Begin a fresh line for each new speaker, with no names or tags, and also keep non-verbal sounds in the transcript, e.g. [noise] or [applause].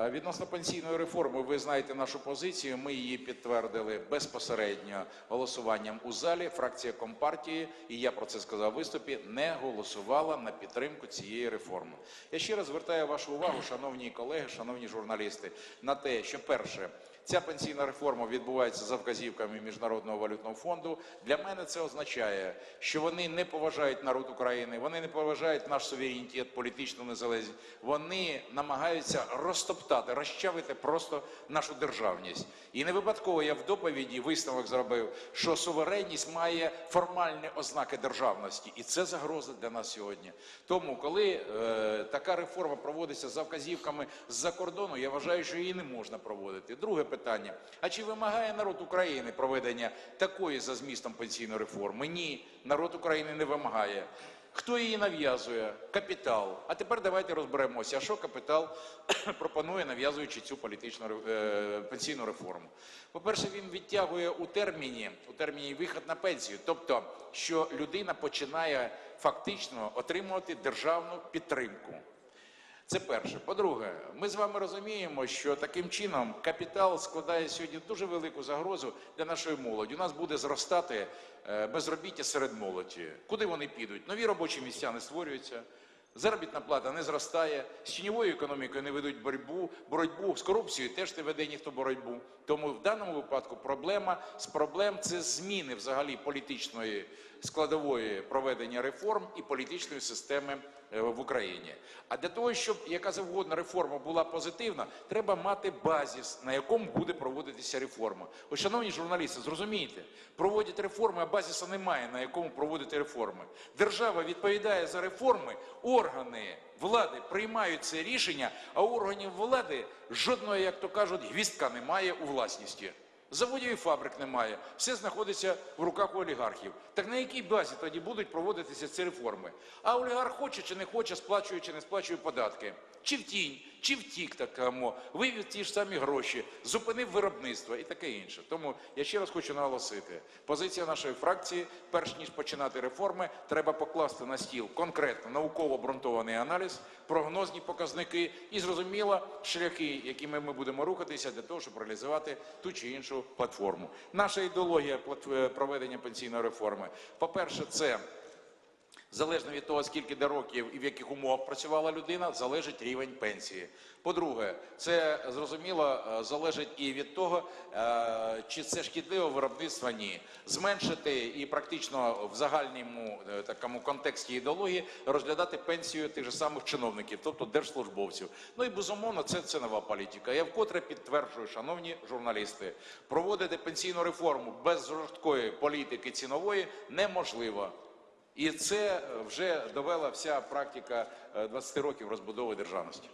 Е, Відносно пенсійної реформи, ви знаєте нашу позицію. Ми її підтвердили безпосередньо голосуванням у залі. Фракція Компартії, і я про це сказав в виступі, не голосувала на підтримку цієї реформи. Я ще раз звертаю вашу увагу, шановні колеги, шановні журналісти, на те, що перше. Ця пенсійна реформа відбувається за вказівками Міжнародного валютного фонду. Для мене це означає, що вони не поважають народ України, вони не поважають наш суверенітет, політичну незалежність. Вони намагаються розтоптати, розчавити просто нашу державність. І не випадково я в доповіді висновок зробив, що суверенність має формальні ознаки державності, і це загроза для нас сьогодні. Тому, коли е, така реформа проводиться за вказівками з-за кордону, я вважаю, що її не можна проводити. Друге а чи вимагає народ України проведення такої за змістом пенсійної реформи? Ні, народ України не вимагає. Хто її нав'язує? Капітал. А тепер давайте розберемося, що капітал [coughs] пропонує, нав'язуючи цю політичну е, пенсійну реформу. По-перше, він відтягує у терміні, у терміні вихід на пенсію, тобто, що людина починає фактично отримувати державну підтримку. Це перше. По-друге, ми з вами розуміємо, що таким чином капітал складає сьогодні дуже велику загрозу для нашої молоді. У нас буде зростати е, безробіття серед молоді. Куди вони підуть? Нові робочі місця не створюються. Заробітна плата не зростає, з тіньовою економікою не ведуть боротьбу, боротьбу з корупцією теж не веде ніхто боротьбу. Тому в даному випадку проблема з проблем це зміни взагалі політичної складової проведення реформ і політичної системи в Україні. А для того, щоб яка завгодно реформа була позитивна, треба мати базіс, на якому буде проводитися реформа. Ось, шановні журналісти, зрозумійте, проводять реформи, а базіса немає, на якому проводити реформи. Держава відповідає за реформи, органи влади приймають це рішення, а органів влади жодного, як то кажуть, гвістка немає у власності. Заводів і фабрик немає, все знаходиться в руках у олігархів. Так на якій базі тоді будуть проводитися ці реформи? А олігарх хоче чи не хоче, сплачує чи не сплачує податки. Чи в тінь, чи втік такому, вивів ті ж самі гроші, зупинив виробництво і таке інше. Тому я ще раз хочу наголосити: позиція нашої фракції, перш ніж починати реформи, треба покласти на стіл конкретно науково обґрунтований аналіз, прогнозні показники і зрозуміло шляхи, якими ми будемо рухатися для того, щоб реалізувати ту чи іншу платформу. Наша ідеологія проведення пенсійної реформи, по-перше, це Залежно від того, скільки де років і в яких умовах працювала людина, залежить рівень пенсії. По-друге, це зрозуміло е, залежить і від того, е, чи це шкідливе виробництво ні. Зменшити і практично в загальному е, такому контексті ідеології розглядати пенсію тих же самих чиновників, тобто держслужбовців. Ну і безумовно, це цінова політика. Я вкотре підтверджую, шановні журналісти, проводити пенсійну реформу без жорсткої політики цінової неможливо. І це вже довела вся практика е, 20 років розбудови державності.